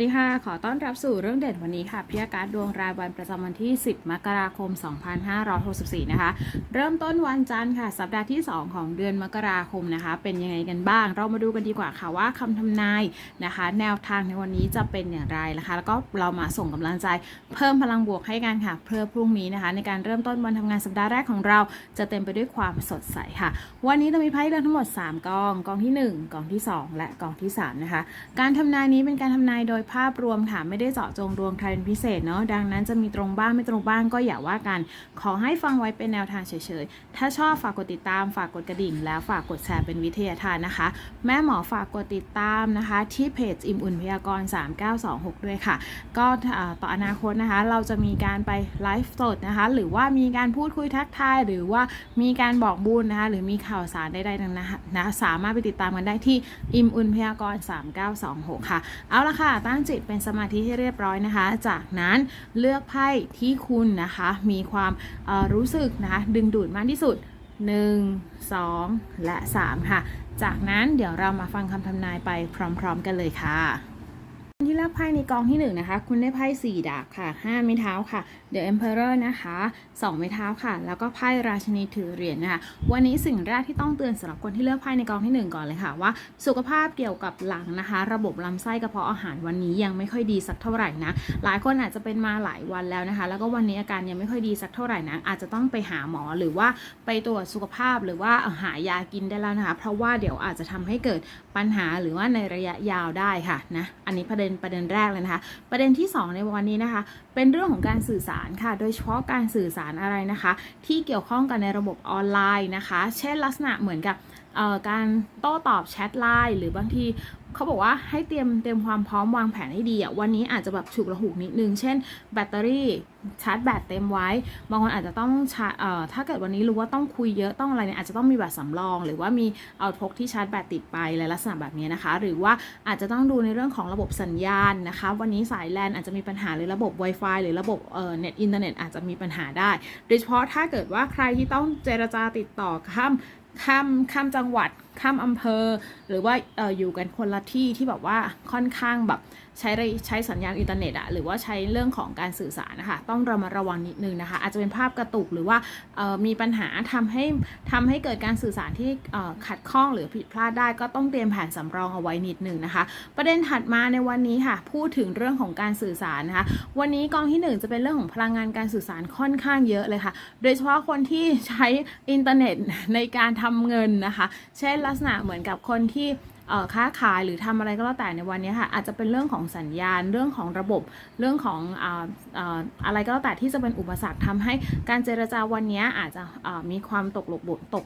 สวัสดีค่ะ ขอต้อนรับสู่เรื่องเด่นวันนี้ค่ะพิยาการดวงรายวันประจำวันที่ 10 มกราคม 2564 นะคะ เริ่มต้นวันจันทร์ค่ะ สัปดาห์ที่ 2 ของเดือนมกราคมนะคะ เป็นยังไงกันบ้าง เรามาดูกันดีกว่าค่ะว่าคำทำนายนะคะ แนวทางในวันนี้จะเป็นอย่างไรนะคะ แล้วก็เรามาส่งกำลังใจเพิ่มพลังบวกให้กันค่ะ เพื่อพรุ่งนี้นะคะ ในการเริ่มต้นวันทำงานสัปดาห์แรกของเราจะเต็มไปด้วยความสดใสค่ะ วันนี้เรามีไพ่เลือกทั้งหมด 3 กอง กองที่ 1 กองที่ 2 และกองที่ 3 นะคะ การทำนายนี้เป็นการทำนายโดยภาพรวมค่ะไม่ได้เจาะจงดวงใครเป็นพิเศษเนาะดังนั้นจะมีตรงบ้างไม่ตรงบ้างก็อย่าว่ากัน ขอให้ฟังไว้เป็นแนวทางเฉยๆ ถ้าชอบฝากกดติดตามฝากกดกระดิ่ง แล้วฝากกดแชร์เป็นวิทยาทานนะคะ แม่หมอฝากกดติดตามนะคะ ที่เพจอิ่มอุ่นพยากรณ์3926 ด้วยค่ะ ก็ต่อต่ออนาคตนะคะ เราจะมีการไปไลฟ์สดนะคะ หรือว่ามีการพูดคุยทักทาย หรือว่ามีการบอกบุญนะคะ หรือมีข่าวสารใดๆนะคะนะสามารถไปติดตามกันได้ที่อิ่มอุ่นพยากรณ์3926 ค่ะ เอาละค่ะตั้งจิตเป็นสมาธิให้เรียบร้อยนะคะ จากนั้นเลือกไพ่ที่คุณนะคะ มีความรู้สึกนะคะดึงดูดมากที่สุด 1 2 และ 3 ค่ะ จากนั้นเดี๋ยวเรามาฟังคำทำนายไปพร้อม ๆ กันเลยค่ะ ที่เลือกไพ่ในกองที่1นงนะคะ คุณได้ไพ่4ดาบค่ะ 5 ไม้เท้าค่ะ The Emperor นะคะ 2 ไม้เท้าค่ะ แล้วก็ไพ่ราชินีถือเหรียญนะคะ วันนี้สิ่งแรกที่ต้องเตือนสำหรับคนที่เลือกไพ่ในกองที่ 1 ก่อนเลยค่ะว่า สุขภาพเกี่ยวกับหลังนะคะ ระบบลำไส้กระเพาะอาหารวันนี้ยังไม่ค่อยดีสักเท่าไหร่นะ หลายคนอาจจะเป็นมาหลายวันแล้วนะคะ แล้วก็วันนี้อาการยังไม่ค่อยดีสักเท่าไหร่นะ อาจจะต้องไปหาหมอหรือว่าไปตรวจสุขภาพหรือว่าหายากินได้แล้วนะคะ เพราะว่าเดี๋ยวอาจจะทำให้เกิดปัญหาหรือว่าในระยะยาวได้ค่ะนะ อันนี้ประเด็นประเด็นแรกเลยนะคะ ประเด็นที่ 2 ในวันนี้นะคะ เป็นเรื่องของการสื่อสารค่ะ โดยเฉพาะการสื่อสารอะไรนะคะ ที่เกี่ยวข้องกันในระบบออนไลน์นะคะ เช่นลักษณะเหมือนกับการโต้ตอบแชทไลน์หรือบางที เขาบอกว่าให้เตรียมเตรียมความพร้อมวางแผนให้ดีอะวันนี้อาจจะแบบฉุกระหุกนิดนึง เช่น แบตเตอรี่ชาร์จแบตเต็มไว้ บางคนอาจจะต้องชาร์จเอ่อถ้าเกิดวันนี้รู้ว่าต้องคุยเยอะต้องอะไรเนี่ยอาจจะต้องมีแบตสำรอง หรือว่ามีเอาพกที่ชาร์จแบตติดไปอะไรลักษณะแบบนี้นะคะ หรือว่าอาจจะต้องดูในเรื่องของระบบสัญญาณนะคะ วันนี้สายแลนอาจจะมีปัญหาหรือระบบ Wi-Fi หรือระบบเอ่อเน็ตอินเทอร์เน็ตอาจจะมีปัญหาได้ โดยเฉพาะถ้าเกิดว่าใครที่ต้องเจรจาติดต่อข้ามข้ามข้ามจังหวัด ข้ามอำเภอ หรือว่าอออยู่กันคนละที่ที่แบบว่าค่อนข้างแบบใช้ใช้สัญญาณอินเทอร์เน็ตอะหรือว่าใช้เรื่องของการสื่อสารนะคะต้องระมัดระวังนิดนึงนะคะ อาจจะเป็นภาพกระตุกหรือว่ามีปัญหาทำให้ทำให้เกิดการสื่อสารที่ขัดข้องหรือผิดพลาดได้ ก็ต้องเตรียมแผนสำรองเอาไว้นิดนึงนะคะ ประเด็นถัดมาในวันนี้ค่ะ พูดถึงเรื่องของการสื่อสารนะคะ วันนี้กองที่หนึ่งจะเป็นเรื่องของพลังงานการสื่อสารค่อนข้างเยอะเลยค่ะ โดยเฉพาะคนที่ใช้อินเทอร์เน็ตในการทำเงินนะคะ เช่นลักษณะเหมือนกับคนที่ ค้าขายหรือทำอะไรก็แล้วแต่ในวันนี้ค่ะอาจจะเป็นเรื่องของสัญญาณ เรื่องของระบบเรื่องของอะไรก็แล้วแต่ที่จะเป็นอุปสรรคทำให้การเจรจาวันนี้อาจจะมีความตกหลบตก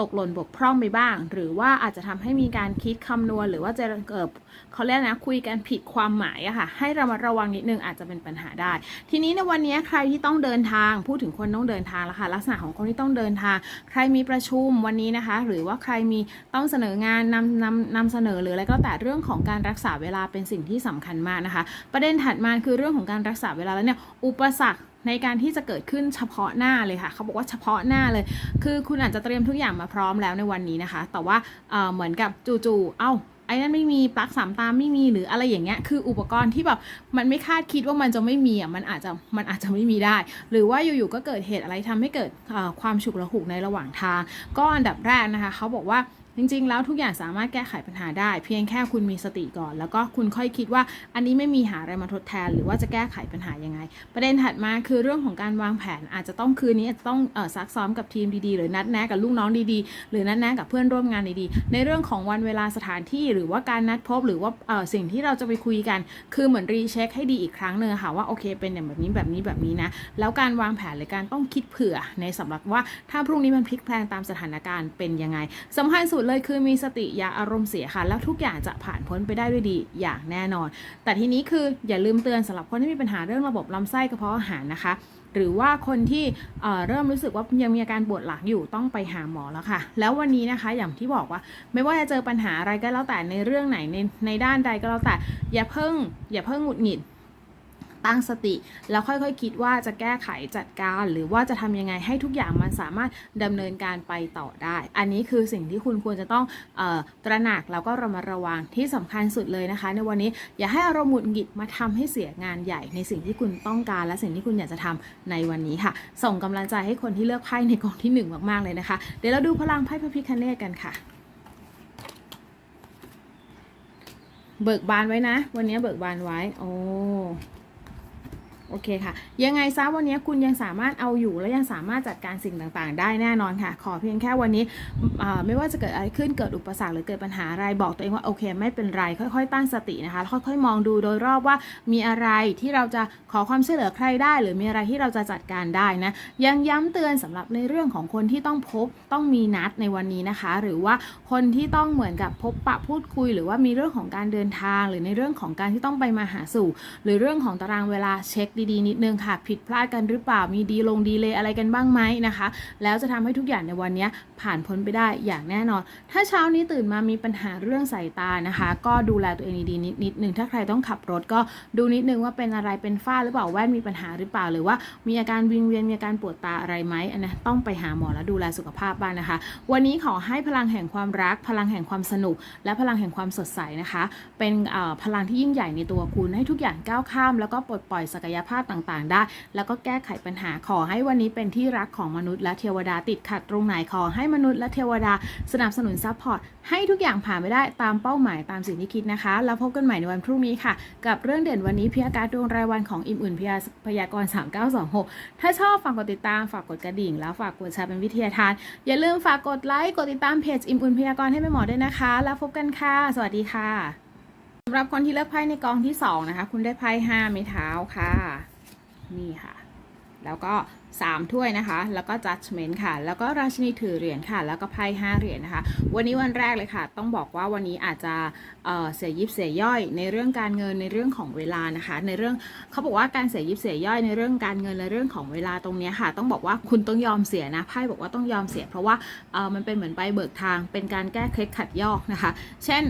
ตกหล่นบกพร่องไปบ้าง หรือว่าอาจจะทำให้มีการคิดคำนวณ หรือว่าจะเกิดเขาเรียกนะคุยกันผิดความหมายอะค่ะให้เรามาระวังนิดนึงอาจจะเป็นปัญหาได้ ทีนี้ในวันนี้ใครที่ต้องเดินทางพูดถึงคนต้องเดินทางแล้วค่ะลักษณะของคนที่ต้องเดินทาง ใครมีประชุมวันนี้นะคะ หรือว่าใครมีต้องเสนองานนำนำนำเสนอหรืออะไรก็แต่เรื่องของการรักษาเวลาเป็นสิ่งที่สำคัญมากนะคะ ประเด็นถัดมาคือเรื่องของการรักษาเวลาแล้วเนี่ยอุปสรรคในการที่จะเกิดขึ้นเฉพาะหน้าเลยค่ะเขาบอกว่าเฉพาะหน้าเลย คือคุณอาจจะเตรียมทุกอย่างมาพร้อมแล้วในวันนี้นะคะ แต่ว่าเเหมือนกับจู่ๆเอ้าไอ้นั่นไม่มีปลั๊กสามตามไม่มีหรืออะไรอย่างเงี้ยคืออุปกรณ์ที่แบบมันไม่คาดคิดว่ามันจะไม่มีอะมันอาจจะมันอาจจะไม่มีได้ หรือว่าอยู่ๆก็เกิดเหตุอะไรทำให้เกิดความฉุกระหุกในระหว่างทาง ก็อันดับแรกนะคะเขาบอกว่า จริงๆ แล้วทุกอย่างสามารถแก้ไขปัญหาได้ เพียงแค่คุณมีสติก่อน แล้วก็คุณค่อยคิดว่า อันนี้ไม่มีหาอะไรมาทดแทน หรือว่าจะแก้ไขปัญหายังไง ประเด็นถัดมาคือเรื่องของการวางแผนอาจจะต้องคืนนี้อาจจะต้องซักซ้อมกับทีมดีๆ หรือนัดแนะกับลูกน้องดีๆ หรือนัดแนะกับเพื่อนร่วมงานดีๆ ในเรื่องของวันเวลาสถานที่หรือว่าการนัดพบหรือว่าสิ่งที่เราจะไปคุยกัน คือเหมือนรีเช็คให้ดีอีกครั้งหนึ่งค่ะว่าโอเคเป็นอย่างแบบนี้แบบนี้แบบนี้นะแล้วการวางแผนหรือการต้องคิดเผื่อในสำหรับว่าถ้าพรุ่งนี้มันพลิกแพลงตามสถานการณ์เป็นยังไงสำคัญสุดเลยคือมีสติอย่าอารมณ์เสียค่ะ แล้วทุกอย่างจะผ่านพ้นไปได้ด้วยดีอย่างแน่นอน แต่ทีนี้คืออย่าลืมเตือนสำหรับคนที่มีปัญหาเรื่องระบบลำไส้กระเพาะอาหารนะคะหรือว่าคนที่เเริ่มรู้สึกว่ายังมีอาการปวดหลังอยู่ต้องไปหาหมอแล้วค่ะ แล้ววันนี้นะคะอย่างที่บอกว่า ไม่ว่าจะเจอปัญหาอะไรก็แล้วแต่ในเรื่องไหนในในด้านใดก็แล้วแต่ อย่าเพิ่งอย่าเพิ่งหงุดหงิด ตั้งสติ แล้วค่อยๆคิดว่าจะแก้ไขจัดการ หรือว่าจะทำยังไงให้ทุกอย่างมันสามารถดำเนินการไปต่อได้ อันนี้คือสิ่งที่คุณควรจะต้องออตระหนักแล้วก็ระมัดระวังที่สำคัญสุดเลยนะคะ ในวันนี้อย่าให้อารมณ์หงุดหงิดมาทำให้เสียงานใหญ่ ในสิ่งที่คุณต้องการ และสิ่งที่คุณอยากจะทำในวันนี้ค่ะ ส่งกำลังใจให้คนที่เลือกไพ่ในกองที่หนึ่งมากๆเลยนะคะ เดี๋ยวเราดูพลังไพ่พระพิคเนตกันค่ะเบิกบานไว้นะ วันนี้เบิกบานไว้ โอ้ โอเคค่ะ ยังไงซะวันนี้คุณยังสามารถเอาอยู่และยังสามารถจัดการสิ่งต่างๆ ได้แน่นอนค่ะ ขอเพียงแค่วันนี้ไม่ว่าจะเกิดอะไรขึ้นเกิดอุปสรรคหรือเกิดปัญหาอะไรบอกตัวเองว่าโอเค ไม่เป็นไรค่อย ๆ ตั้งสตินะคะค่อยๆมองดูโดยรอบว่ามีอะไรที่เราจะขอความช่วยเหลือใครได้ หรือมีอะไรที่เราจะจัดการได้นะยังย้ำเตือนสำหรับในเรื่องของคนที่ต้องพบต้องมีนัดในวันนี้นะคะ หรือว่าคนที่ต้องเหมือนกับพบปะพูดคุย หรือว่ามีเรื่องของการเดินทาง หรือในเรื่องของการที่ต้องไปมาหาสู่ หรือเรื่องของตารางเวลาเช็คดีๆ นิดนึงค่ะ ผิดพลาดกันหรือเปล่ามีดีลงดีเลยอะไรกันบ้างไหมนะคะ แล้วจะทำให้ทุกอย่างในวันนี้ ผ่านพ้นไปได้อย่างแน่นอน ถ้าเช้านี้ตื่นมามีปัญหาเรื่องสายตานะคะ ก็ดูแลตัวเองดีๆนิดนิดนึงถ้าใครต้องขับรถก็ดูนิดนึงว่าเป็นอะไรเป็นฝ้าหรือเปล่าแว่นมีปัญหาหรือเปล่าหรือว่า มีอาการวิงเวียนมีอาการปวดตาอะไรไหมอันนี้ต้องไปหาหมอแล้วดูแลสุขภาพบ้างนะคะ วันนี้ขอให้พลังแห่งความรัก พลังแห่งความสนุก และพลังแห่งความสดใสนะคะ เป็นพลังที่ยิ่งใหญ่ในตัวคุณให้ทุกอย่างก้าวข้าม แล้วก็ปลดปล่อยศักยภาพต่างๆ ได้ แล้วก็แก้ไขปัญหาขอให้วันนี้เป็นที่รักของมนุษย์และเทวดาติดขัดตรงไหนขอให้มนุษย์และเทวดา สนับสนุนซัพพอร์ตให้ทุกอย่างผ่านไปได้ตามเป้าหมายตามสิ่งที่คิดนะคะ แล้วพบกันใหม่ในวันพรุ่งนี้ค่ะ กับเรื่องเด่นวันนี้พิยาการดวงรายวันของอิ่มอุ่นพยาพยากรณ์3926 ถ้าชอบฝากกดติดตามฝากกดกระดิ่ง แล้วฝากกดแชร์เป็นวิทยาทาน อย่าลืมฝากกดไลค์กดติดตามเพจอิ่มอุ่นพยากรณ์ให้แม่หมอด้วยนะคะ แล้วพบกันค่ะ สวัสดีค่ะสำหรับคนที่เลือกไพ่ในกองที่สองนะคะ คุณได้ไพ่ห้าไม้เท้าค่ะ นี่ค่ะ แล้วก็3 ถ้วยนะคะ แล้วก็ judgment ค่ะ แล้วก็ราชินีถือเหรียญค่ะ แล้วก็ไพ่5เหรียญนะคะ วันนี้วันแรกเลยค่ะ ต้องบอกว่าวันนี้อาจจะเเสียยิบเสียย่อย ในเรื่องการเงินในเรื่องของเวลานะคะ ในเรื่องเขาบอกว่าการเสียยิบเสียย่อยในเรื่องการเงินในเรื่องของเวลาตรงนี้ค่ะ ต้องบอกว่าคุณต้องยอมเสียนะ ไพ่บอกว่าต้องยอมเสีย เพราะว่ามันเป็นเหมือนใบเบิกทาง เป็นการแก้เคล็ดขัดยอกนะคะ เช่น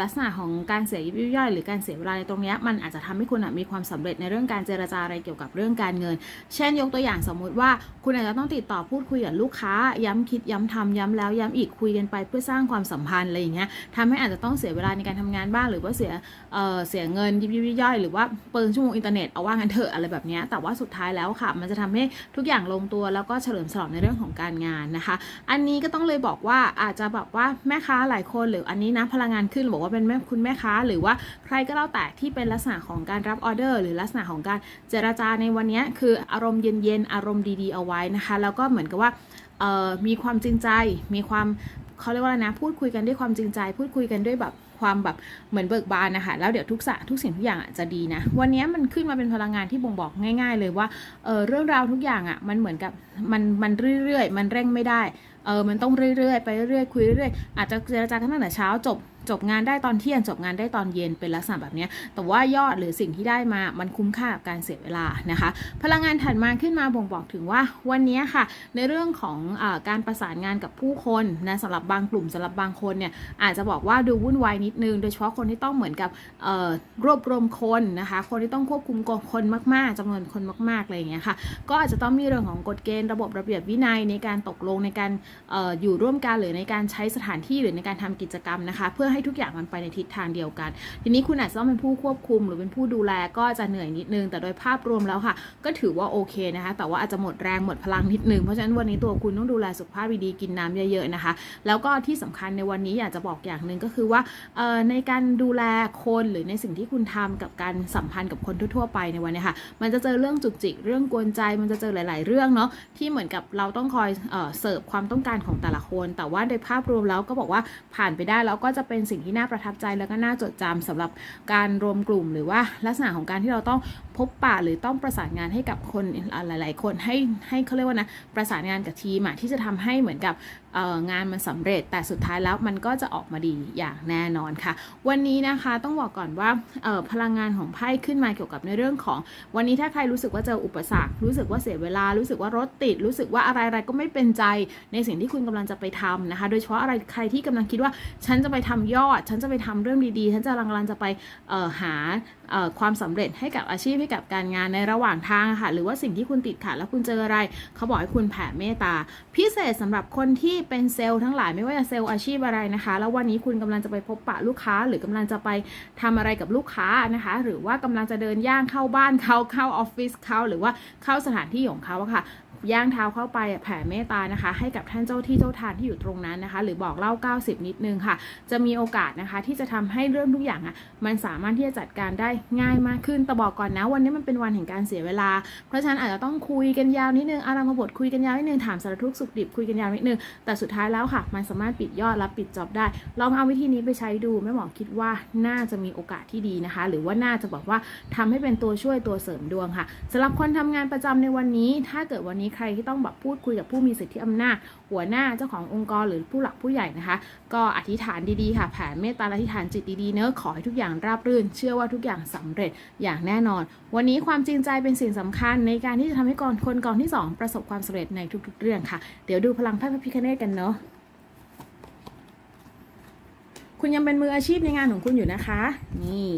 ลักษณะของการเสียยิบย่อย หรือการเสียเวลาในตรงนี้มันอาจจะทำให้คุณมีความสำเร็จในเรื่องการเจรจาอะไรเกี่ยวกับเรื่องการเงิน เช่น ยกตัวอย่างสมมติว่าคุณอาจจะต้องติดต่อพูดคุยกับลูกค้า ย้ำคิดย้ำทำย้ำแล้วย้ำอีกคุยกันไปเพื่อสร้างความสัมพันธ์อะไรอย่างเงี้ยทำให้อาจจะต้องเสียเวลาในการทำงานบ้างหรือว่าเสียเเสียเงินยิบยิบย่อยหรือว่าเปิงชั่วโมงอินเทอร์เน็ตเอาว่างันเถอะอะไรแบบเนี้ยแต่ว่าสุดท้ายแล้วค่ะ มันจะทำให้ทุกอย่างลงตัวแล้วก็เฉลิมฉลองในเรื่องของการงานนะคะ อันนี้ก็ต้องเลยบอกว่าอาจจะแบบว่าแม่ค้าหลายคนหรืออันนี้นะพลังงานขึ้นบอกว่าเป็นแม่คุณแม่ค้า หรือว่าใครก็แล้วแต่ที่เป็นลักษณะของการรับออเดอร์ หรือลักษณะของการเจรจาในวันนี้คืออารมณ์เย็นๆอารารมณ์ดีๆเอาไว้นะคะ แล้วก็เหมือนกับว่ามีความจริงใจ มีความเขาเรียกว่าอะไรนะ พูดคุยกันด้วยความจริงใจ พูดคุยกันด้วยแบบความแบบเหมือนเบิกบานนะคะแล้วเดี๋ยวทุกสะทุกสิ่งทุกอย่างอะจะดีนะ วันนี้มันขึ้นมาเป็นพลังงานที่บ่งบอกง่าย ๆ เลยว่าเออเรื่องราวทุกอย่างอะมันเหมือนกับมันมันเรื่อยๆ มันเร่งไม่ได้เออมันต้องเรื่อยๆ ไปเรื่อยๆคุยเรื่อยๆอาจจะเจรจากันตั้งแต่เช้าจบ จบงานได้ตอนเที่ยงจบงานได้ตอนเย็นเป็นลักษณะแบบนี้แต่ว่ายอดหรือสิ่งที่ได้มามันคุ้มค่ากับการเสียเวลานะคะ พลังงานถัดมาขึ้นมาบ่งบอกถึงว่าวันนี้ค่ะ ในเรื่องของอการประสานงานกับผู้คนนะสำหรับบางกลุ่มสำหรับบางคนเนี่ยอาจจะบอกว่าดูวุ่นวายนิดนึง โดยเฉพาะคนที่ต้องเหมือนกับเอ่อรวบรวมคนนะคะ คนที่ต้องควบคุมคนมากๆจำนวนคนมากๆอะไรอย่างเงี้ยค่ะ ก็อาจจะต้องมีเรื่องของกฎเกณฑ์ระบบระเบียบวินัยในการตกลงในการอออยู่ร่วมกันหรือในการใช้สถานที่หรือในการทำกิจกรรมนะคะ เพื่อให้ทุกอย่างมันไปในทิศทางเดียวกัน ทีนี้คุณอาจจะต้องเป็นผู้ควบคุม หรือเป็นผู้ดูแลก็จะเหนื่อยนิดนึง แต่โดยภาพรวมแล้วค่ะ ก็ถือว่าโอเคนะคะ แต่ว่าอาจจะหมดแรงหมดพลังนิดนึง เพราะฉะนั้นวันนี้ตัวคุณต้องดูแลสุขภาพดีๆกินน้ำเยอะๆนะคะ แล้วก็ที่สำคัญในวันนี้อยากจะบอกอย่างหนึ่งก็คือว่าในการดูแลคนหรือในสิ่งที่คุณทำกับการสัมพันธ์กับคนทั่วๆไปในวันนี้ค่ะ มันจะเจอเรื่องจุกจิกเรื่องกวนใจ มันจะเจอหลาย ๆ เรื่องเนาะที่เหมือนกับเราต้องคอยเออเสิร์ฟความต้องการของแต่ละคน แต่ว่าโดยภาพรวมแล้วก็บอกว่าผ่านไปได้แล้วก็จะเป็นสิ่งที่น่าประทับใจแล้วก็น่าจดจำสำหรับการรวมกลุ่ม หรือว่าลักษณะของการที่เราต้องพบปะหรือต้องประสานงานให้กับคนหลาย ๆ คนให้ให้เขาเรียกว่านะประสานงานกับทีมที่จะทำให้เหมือนกับงานมันสำเร็จ แต่สุดท้ายแล้วมันก็จะออกมาดีอย่างแน่นอนค่ะ วันนี้นะคะต้องบอกก่อนว่าพลังงานของไพ่ขึ้นมาเกี่ยวกับในเรื่องของ วันนี้ถ้าใครรู้สึกว่าเจออุปสรรค รู้สึกว่าเสียเวลารู้สึกว่ารถติด รู้สึกว่าอะไรๆก็ไม่เป็นใจในสิ่งที่คุณกำลังจะไปทำนะคะ โดยเฉพาะอะไรใครที่กำลังคิดว่าฉันจะไปทำยอด ฉันจะไปทำเรื่องดีๆ ฉันจะกำลังจะไปหาความสำเร็จให้กับอาชีพให้กับการงานในระหว่างทางค่ะ หรือว่าสิ่งที่คุณติดขัดแล้วคุณเจออะไร เขาบอกให้คุณแผ่เมตตา พิเศษสำหรับคนที่เป็นเซลล์ทั้งหลายไม่ว่าจะเซลล์อาชีพอะไรนะคะ แล้ววันนี้คุณกำลังจะไปพบปะลูกค้า หรือกำลังจะไปทำอะไรกับลูกค้านะคะ หรือว่ากำลังจะเดินย่างเข้าบ้านเขาเข้าออฟฟิศเขาหรือว่าเข้าสถานที่ของเขาค่ะ ย่างเท้าเข้าไปแผ่เมตตานะคะ ให้กับท่านเจ้าที่เจ้าทางที่อยู่ตรงนั้นนะคะ หรือบอกเล่า 90 นิดนึงค่ะ จะมีโอกาสนะคะ ที่จะทำให้เรื่องทุกอย่างอะมันสามารถที่จะจัดการได้ง่ายมากขึ้นแต่บอกก่อนนะ วันนี้มันเป็นวันแห่งการเสียเวลา เพราะฉะนั้นอาจจะต้องคุยกันยาวนิดนึงอารามบทคุยกันยาวนิดนึงถามสารทุกสุขดิบคุยกันยาวนิดนึงแต่สุดท้ายแล้วค่ะ มันสามารถปิดยอดและปิดจอบได้ ลองเอาวิธีนี้ไปใช้ดูแม่หมอคิดว่าน่าจะมีโอกาสที่ดีนะคะ หรือว่าน่าจะบอกว่าทำให้เป็นตัวช่วยตัวเสริมดวงค่ะสำหรับคนทำงานประจำในวันนี้ ถ้าเกิดวันนี้ใครที่ต้องแบบพูดคุยกับผู้มีสิทธิอำนาจ หัวหน้าเจ้าขององค์กรหรือผู้หลักผู้ใหญ่นะคะ ก็อธิษฐานดีๆค่ะ แผ่เมตตาอธิษฐานจิตดีๆเนอะขอให้ทุกอย่างราบรื่น เชื่อว่าทุกอย่างสำเร็จอย่างแน่นอน วันนี้ความจริงใจเป็นสิ่งสำคัญ ในการที่จะทำให้กองคนกองที่สองประสบความสำเร็จในทุก ๆ เรื่องค่ะ เดี๋ยวดูพลังไพ่พระพิคเนตกันเนอะคุณยังเป็นมืออาชีพในงานของคุณอยู่นะคะ นี่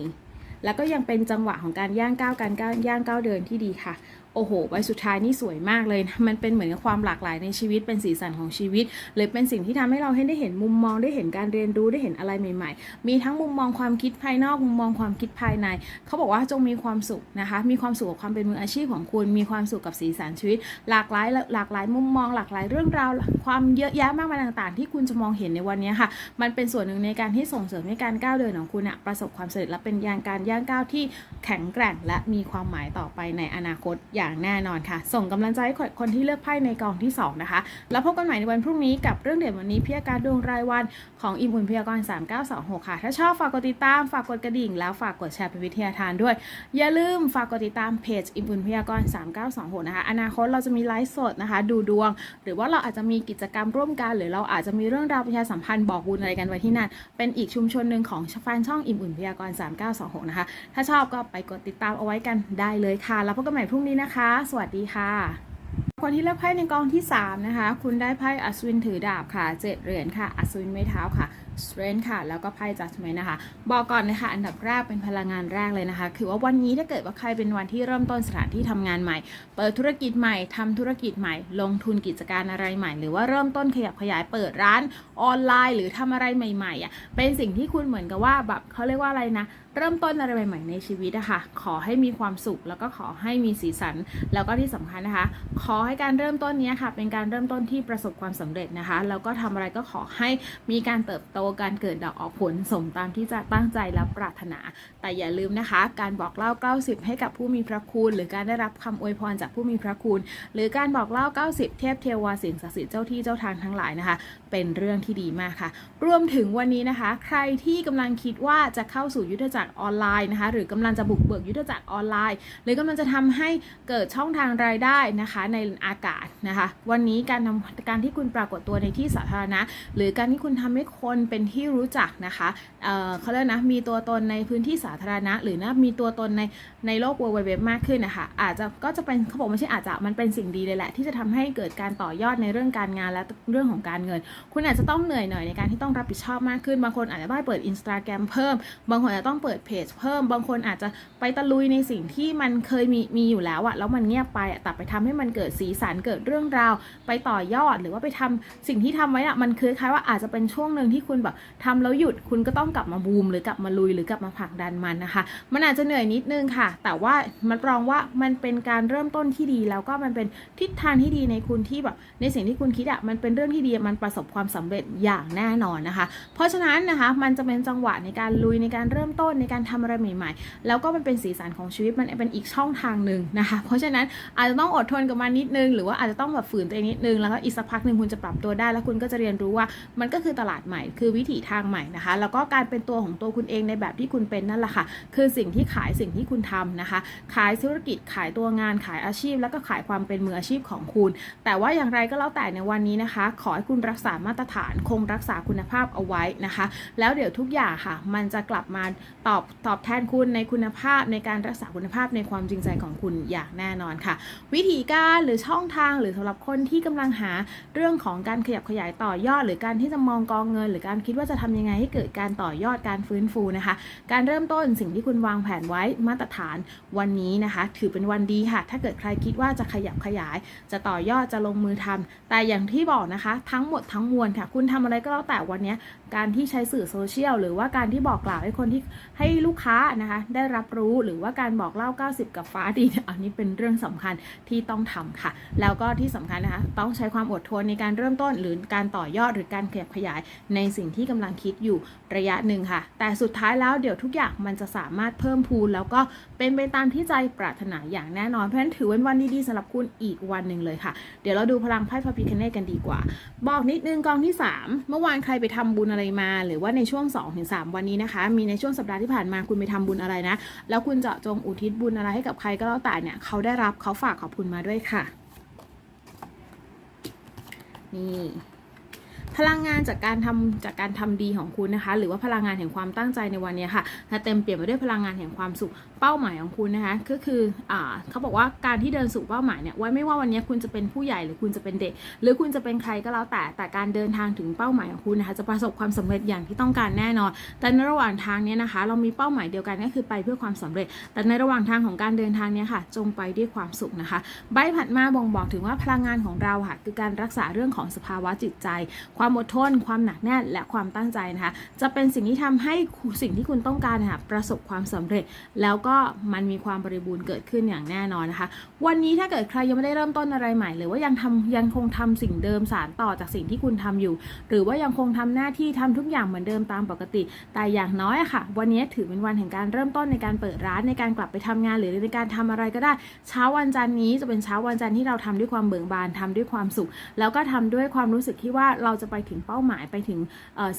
แล้วก็ยังเป็นจังหวะของการย่างก้าวการก้าวย่างก้าวเดินที่ดีค่ะ โอ้โหใบสุดท้ายนี่สวยมากเลยนะมันเป็นเหมือนความหลากหลายในชีวิตเป็นสีสันของชีวิตเลยเป็นสิ่งที่ทำให้เราให้ได้เห็นมุมมองได้เห็นการเรียนรู้ได้เห็นอะไรใหม่ ๆ มีทั้งมุมมองความคิดภายนอกมุมมองความคิดภายใน เขาบอกว่าจงมีความสุขนะคะ มีความสุขกับความเป็นมืออาชีพของคุณ มีความสุขกับสีสันชีวิต หลากหลายหลากหลายมุมมอง หลากหลายเรื่องราว ความเยอะแยะมากมายต่าง ๆ ที่คุณจะมองเห็นในวันนี้ค่ะ มันเป็นส่วนหนึ่งในการที่ส่งเสริมให้การก้าวเดินของคุณอะประสบความสำเร็จและเป็นยางการย่างก้าวที่แข็งแกร่ง และมีความหมายต่อไปในอนาคตอย่างแน่นอนค่ะ ส่งกำลังใจให้คนที่เลือกไพ่ในกองที่สองนะคะ แล้วพบกันใหม่ในวันพรุ่งนี้กับเรื่องเด่นวันนี้พิยาการดวงรายวันของอิมอุ่นพยากรณ์3926 ค่ะ ถ้าชอบฝากกดติดตาม ฝากกดกระดิ่ง แล้วฝากกดแชร์เป็นวิทยาทานด้วย อย่าลืมฝากกดติดตามเพจอิมอุ่นพยากรณ์3926 นะคะ อนาคตเราจะมีไลฟ์สดนะคะ ดูดวง หรือว่าเราอาจจะมีกิจกรรมร่วมกัน หรือเราอาจจะมีเรื่องราวประชาสัมพันธ์บอกบุญอะไรกันไว้ที่นั่น เป็นอีกชุมชนหนึ่งของแฟนช่องอิมอุ่นพยากรณ์3926 นะคะ ถ้าชอบก็ไปกดติดตามเอาไว้กันได้เลยค่ะ แล้วพบกันใหม่พรุ่งนี้นะคะ สวัสดีค่ะ คนที่เลือกไพ่ในกองที่ 3 นะคะ คุณได้ไพ่อัศวินถือดาบค่ะ 7 เหรียญค่ะ อัศวินไม้เท้าค่ะ strength ค่ะ แล้วก็ไพ่ judgment นะคะ บอกก่อนนะคะอันดับแรกเป็นพลังงานแรกเลยนะคะ คือว่าวันนี้ถ้าเกิดว่าใครเป็นวันที่เริ่มต้นสถานที่ทำงานใหม่ เปิดธุรกิจใหม่ทำธุรกิจใหม่ ลงทุนกิจการอะไรใหม่ หรือว่าเริ่มต้นขยับขยายเปิดร้านออนไลน์ หรือทำอะไรใหม่ๆอะเป็นสิ่งที่คุณเหมือนกับว่าแบบเขาเรียกว่าอะไรนะเริ่มต้นอะไรใหม่ๆในชีวิตอะค่ะขอให้มีความสุขแล้วก็ขอให้มีสีสัน แล้วก็ที่สำคัญนะคะ ขอให้การเริ่มต้นนี้ค่ะ เป็นการเริ่มต้นที่ประสบความสำเร็จนะคะแล้วก็ทำอะไรก็ขอให้มีการเติบโตการเกิดดอกออกผลสมตามที่จะตั้งใจและปรารถนา แต่อย่าลืมนะคะ การบอกเล่า 90 ให้กับผู้มีพระคุณ หรือการได้รับคำอวยพรจากผู้มีพระคุณ หรือการบอกเล่า 90 เทพเทวาสิ่งศักดิ์สิทธิ์เจ้าที่เจ้าทางทั้งหลายนะคะ เป็นเรื่องที่ดีมากค่ะ รวมถึงวันนี้นะคะ ใครที่กำลังคิดว่าจะเข้าสู่ยุทธจักรออนไลน์นะคะ หรือกำลังจะบุกเบิกยุทธจักรออนไลน์ หรือกำลังจะทำให้เกิดช่องทางรายได้นะคะในอากาศนะคะ วันนี้การทำการที่คุณปรากฏตัวในที่สาธารณะ หรือการที่คุณทำให้คนเป็นที่รู้จักนะคะเเขาเรียกนะมีตัวตนในพื้นที่สาธารณะ หรือนะมีตัวตนในในโลก w w w มากขึ้นนะคะอาจจะก็จะเป็นเขาบอกไม่ใช่อาจจะมันเป็นสิ่งดีเลยแหละ ที่จะทำให้เกิดการต่อยอดในเรื่องการงานและเรื่องของการเงิน คุณอาจจะต้องเหนื่อยหน่อยในการที่ต้องรับผิดชอบมากขึ้น บางคนอาจจะต้องเปิด Instagram เพิ่ม บางคนอาจจะต้องเปิดเพจเพิ่ม บางคนอาจจะไปตะลุยในสิ่งที่มันเคยมีมีอยู่แล้วอะแล้วมันเงียบไปอะแต่ไปทำให้มันเกิดสีสันเกิดเรื่องราว ไปต่อยอดหรือว่าไปทำสิ่งที่ทำไว้อะมันคือคล้ายว่าอาจจะเป็นช่วงหนึ่งที่คุณแบบทำแล้วหยุดคุณก็ต้องกลับมาบูมหรือกลับมาลุยหรือกลับมาผลักดันมันนะคะ มันอาจจะเหนื่อยนิดนึงค่ะ แต่ว่ามันรองว่ามันเป็นการเริ่มต้นที่ดีแล้วก็มันเป็นทิศทางที่ดีในคุณที่แบบในสิ่งที่คุณคิดอะมันเป็นเรื่องที่ดีมันประสบความสำเร็จอย่างแน่นอนนะคะ เพราะฉะนั้นนะคะมันจะเป็นจังหวะในการลุยในการเริ่มต้นในการทำอะไรใหม่ ๆ แล้วก็มันเป็นสีสันของชีวิตมันเป็นอีกช่องทางหนึ่งนะคะ เพราะฉะนั้นอาจจะต้องอดทนกับมันนิดนึง หรือว่าอาจจะต้องแบบฝืนตัวเองนิดนึงแล้วก็อีกสักพักหนึ่งคุณจะปรับตัวได้ แล้วคุณก็จะเรียนรู้ว่ามันก็คือตลาดใหม่คือวิถีทางใหม่นะคะ แล้วก็การเป็นตัวของตัวคุณเองในแบบที่คุณเป็นนั่นแหละค่ะ คือสิ่งที่ขายสิ่งที่คุณทำนะคะ ขายธุรกิจขายตัวงานขายอาชีพ แล้วก็ขายความเป็นมืออาชีพของคุณ แต่ว่าอย่างไรก็แล้วแต่ในวันนี้นะคะ ขอให้คุณรักษามาตรฐานคงรักษาคุณภาพเอาไว้นะคะ แล้วเดี๋ยวทุกอย่างค่ะ มันจะกลับมาตอบตอบแทนคุณในคุณภาพในการรักษาคุณภาพในความจริงใจของคุณอย่างแน่นอนค่ะ วิธีการหรือช่องทางหรือสำหรับคนที่กำลังหาเรื่องของการขยับขยายต่อยอด หรือการที่จะมองกองเงิน หรือการารคิดว่าจะทำยังไงให้เกิดการต่อยอดการฟื้นฟูนะคะ การเริ่มต้นสิ่งที่คุณวางแผนไว้มาตรฐานวันนี้นะคะ ถือเป็นวันดีค่ะ ถ้าเกิดใครคิดว่าจะขยับขยาย จะต่อยอดจะลงมือทำแต่อย่างที่บอกนะคะ ทั้งหมดทั้งมวลค่ะ คุณทำอะไรก็แล้วแต่วันนี้การที่ใช้สื่อโซเชียลหรือว่าการที่บอกกล่าวให้คนที่ให้ลูกค้านะคะ ได้รับรู้หรือว่าการบอกเล่า 90 กับฟ้าดีเนี่ยอันนี้เป็นเรื่องสำคัญที่ต้องทำค่ะ แล้วก็ที่สำคัญนะคะ ต้องใช้ความอดทนในการเริ่มต้นหรือการต่อยอดหรือการขยับขยายในสิ่งที่กำลังคิดอยู่ระยะหนึ่งค่ะ แต่สุดท้ายแล้วเดี๋ยวทุกอย่างมันจะสามารถเพิ่มพูน แล้วก็เป็นไปตามที่ใจปรารถนาอย่างแน่นอน เพราะฉะนั้นถือเป็นวันดีๆสำหรับคุณอีกวันหนึ่งเลยค่ะ เดี๋ยวเราดูพลังไพ่พระพิคเนตกันดีกว่า บอกนิดนึงกองที่ 3 เมื่อวานใครไปทำบุญอะไรมา หรือว่าในช่วง 2-3 วันนี้นะคะ มีในช่วงสัปดาห์ที่ผ่านมาคุณไปทำบุญอะไรนะ แล้วคุณเจะจงอุทิศบุญอะไรให้กับใครก็แล้วแต่เนี่ยเขาได้รับเขาฝากขอบคุณมาด้วยค่ะ นี่ พลังงานจากการทำจากการทำดีของคุณนะคะ หรือว่าพลังงานแห่งความตั้งใจในวันนี้ค่ะจะเต็มเปี่ยมไปด้วยพลังงานแห่งความสุขเป้าหมายของคุณนะคะก็คืออ่าเขาบอกว่าการที่เดินสู่เป้าหมายเนี่ยไว้ไม่ว่าวันนี้คุณจะเป็นผู้ใหญ่หรือคุณจะเป็นเด็ก หรือคุณจะเป็นใครก็แล้วแต่แต่การเดินทางถึงเป้าหมายของคุณนะคะจะประสบความสำเร็จอย่างที่ต้องการแน่นอน แต่ในระหว่างทางเนี้นะคะ เรามีเป้าหมายเดียวกันก็คือไปเพื่อความสำเร็จ แต่ในระหว่างทางของการเดินทางเนี้ยค่ะ จงไปด้วยความสุขนะคะ ใบผัดมาบ่งบอกถึงว่าพลังงานของเราค่ะคือการรักษาเรื่องของสภาวะจิตใจความอดทน ความหนักแน่น และความตั้งใจนะคะ จะเป็นสิ่งที่ทำให้สิ่งที่คุณต้องการนะคะประสบความสำเร็จ แล้วก็มันมีความบริบูรณ์เกิดขึ้นอย่างแน่นอนนะคะ วันนี้ถ้าเกิดใครยังไม่ได้เริ่มต้นอะไรใหม่ หรือว่ายังทำยังคงทำสิ่งเดิมสารต่อจากสิ่งที่คุณทำอยู่ หรือว่ายังคงทำหน้าที่ทำทุกอย่างเหมือนเดิมตามปกติ แต่อย่างน้อยค่ะ วันนี้ถือเป็นวันแห่งการเริ่มต้นในการเปิดร้านในการกลับไปทำงาน หรือในการทำอะไรก็ได้ เช้าวันจันทร์นี้จะเป็นเช้าวันจันทร์ที่เราทำด้วยความเบิกบานทำด้วยความสุข แล้วก็ทำด้วยความรู้สึกที่ว่าเราจะไปถึงเป้าหมายไปถึง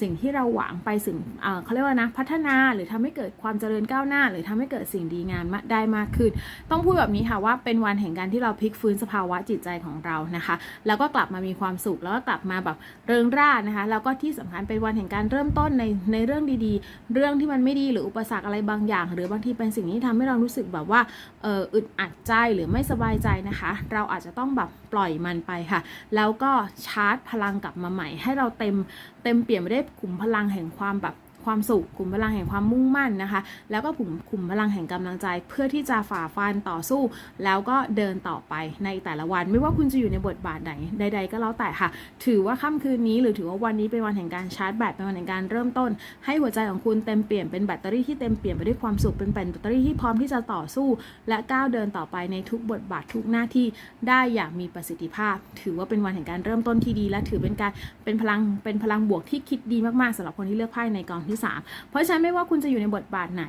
สิ่งที่เราหวังไปสิ่งเขาเรียกว่านะพัฒนาหรือทำให้เกิดความเจริญก้าวหน้า หรือทำให้เกิดสิ่งดีงามได้มากขึ้น ต้องพูดแบบนี้ค่ะว่าเป็นวันแห่งการที่เราพลิกฟื้นสภาวะจิตใจของเรานะคะ แล้วก็กลับมามีความสุขแล้วก็กลับมาแบบเริงร่านะคะแล้วก็ที่สำคัญเป็นวันแห่งการเริ่มต้นในในเรื่องดีๆ เรื่องที่มันไม่ดีหรืออุปสรรคอะไรบางอย่าง หรือบางทีเป็นสิ่งที่ทำให้เรารู้สึกแบบว่าอึดอัดใจหรือไม่สบายใจนะคะ เราอาจจะต้องแบบปล่อยมันไปค่ะ แล้วก็ชาร์จพลังกลับมาใหม่ให้เราเต็มเต็มเปลี่ยนไปได้วยขุมพลังแห่งความแบบ ความสุขขุมพลังแห่งความมุ่งมั่นนะคะ แล้วก็ขุมขุมพลังแห่งกำลังใจ เพื่อที่จะฝ่าฟันต่อสู้ แล้วก็เดินต่อไปในแต่ละวัน ไม่ว่าคุณจะอยู่ในบทบาทไหนใด ๆ ก็แล้วแต่ค่ะ ถือว่าค่ำคืนนี้หรือถือว่าวันนี้เป็นวันแห่งการชาร์จแบตเป็นวันแห่งการเริ่มต้น ให้หัวใจของคุณเต็มเปี่ยมเป็นแบตเตอรี่ที่เต็มเปี่ยมไปด้วยความสุขเป็นแบตเตอรี่ที่พร้อมที่จะต่อสู้ และก้าวเดินต่อไปในทุกบทบาททุกหน้าที่ได้อย่างมีประสิทธิภาพ ถือว่าเป็นวันแห่งการเริ่มต้นที่ดี และถือเป็นการเป็นพลังเป็นพลังบวกที่คิดดีมากๆสำหรับคนที่เลือกไพ่ในกองที่ 3 เพราะฉะนั้นไม่ว่าคุณจะอยู่ในบทบาทไหน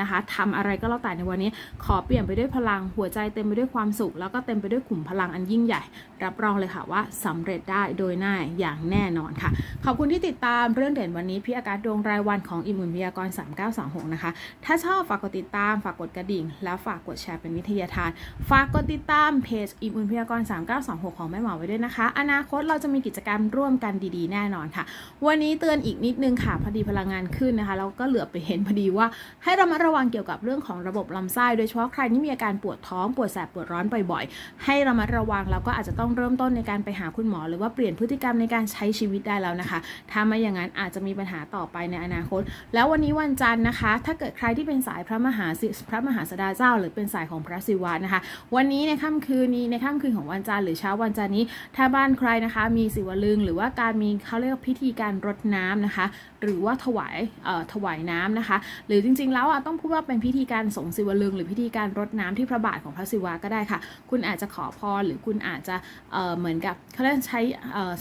นะคะทำอะไรก็แล้วแต่ในวันนี้ ขอเปลี่ยนไปด้วยพลังหัวใจเต็มไปด้วยความสุข แล้วก็เต็มไปด้วยขุมพลังอันยิ่งใหญ่ รับรองเลยค่ะว่าสำเร็จได้โดยง่ายอย่างแน่นอนค่ะ ขอบคุณที่ติดตามเรื่องเด่นวันนี้พี่อากาศดวงรายวันของอิมมุนพยากร 3926 นะคะ ถ้าชอบฝากกดติดตามฝากกดกระดิ่ง แล้วฝากกดแชร์เป็นวิทยาทาน ฝากกดติดตามเพจอิมมุนพยากร 3926 ของแม่หมอไว้ด้วยนะคะ อนาคตเราจะมีกิจกรรมร่วมกันดีๆ แน่นอนค่ะ วันนี้เตือนอีกนิดนึงค่ะพอดีพลังงานขึ้นนะคะแล้วก็เหลือไปเห็นพอดีว่า ให้เรามาระวังเกี่ยวกับเรื่องของระบบลำไส้โดยเฉพาะใครที่มีอาการปวดท้องปวดแสบปวดร้อนบ่อยๆ ให้เรามาระวังแล้วก็อาจจะต้องเริ่มต้นในการไปหาคุณหมอ หรือว่าเปลี่ยนพฤติกรรมในการใช้ชีวิตได้แล้วนะคะถ้าไม่อย่างนั้นอาจจะมีปัญหาต่อไปในอนาคต แล้ววันนี้วันจันทร์นะคะ ถ้าเกิดใครที่เป็นสายพระมหาศิพระมหาสดาเจ้า หรือเป็นสายของพระศิวะนะคะ วันนี้ในค่ำคืนนี้ในค่ำคืนของวันจันทร์หรือเช้าวันจันทร์นี้ ถ้าบ้านใครนะคะ มีศิวลึง หรือว่าการมีเขาเรียกวพิธีการรดน้ำนะคะ หรือว่าถวายถวายน้ำนะคะ หรือจริงๆ แล้วอะต้องพูดว่าเป็นพิธีการสงศิวลึง หรือพิธีการรดน้ำที่พระบาทของพระศิวะก็ได้ค่ะ คุณอาจจะขอพรหรือคุณอาจจะเเหมือนกับเขาเรียกใช้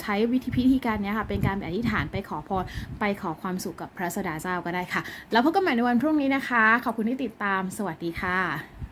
ใช้วิธีพิธีการนี้ค่ะเป็นการอธิษฐานไปขอพรไปขอความสุขกับพระสดาเจ้าก็ได้ค่ะ แล้วพบกันใหม่ในวันพรุ่งนี้นะคะ ขอบคุณที่ติดตามสวัสดีค่ะ